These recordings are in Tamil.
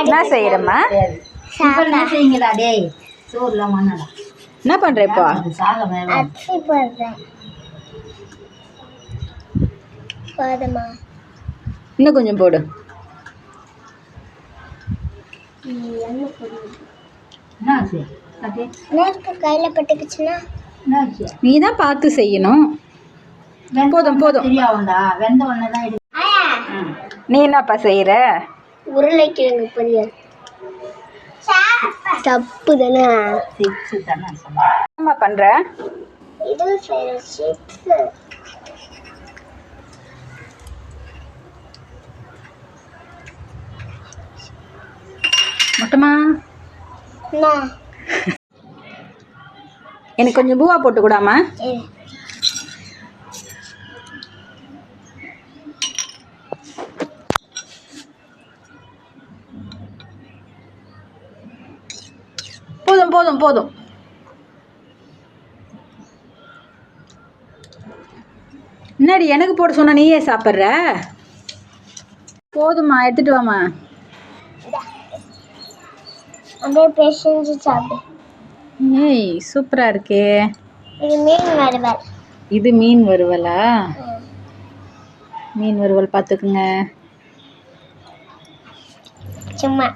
என்ன செய்யறம்மா? என்ன பண்ற இப்போ? இன்னும் கொஞ்சம் போடு. கையில் பட்டுக்குச்சுன்னா? நீ தான் பார்த்து செய்யணும். போதும், போதும். நீ என்னப்பா செய்யற உருளைக்கிழங்கு பொரியல். தப்பு தானே என்னம்மா பண்ற? மொட்டமா எனக்கு கொஞ்சம் பூவா போட்டு கூடாமா. போதும் போதும் போதும். என்னடி எனக்கு போட சொன்ன நீயே சாப்பிட்ற? போதும்மா எடுத்துட்டு வாம்மா. அப்படியே பேசஞ்சு சாப்பிடு. ஏய் சூப்பராக இருக்கே. இது மீன் வறுவல். இது மீன் வறுவலா? மீன் வறுவல் பார்த்துக்குங்க சும்மா.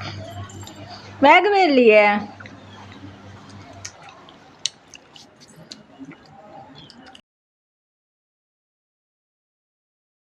வேகவே இல்லையே.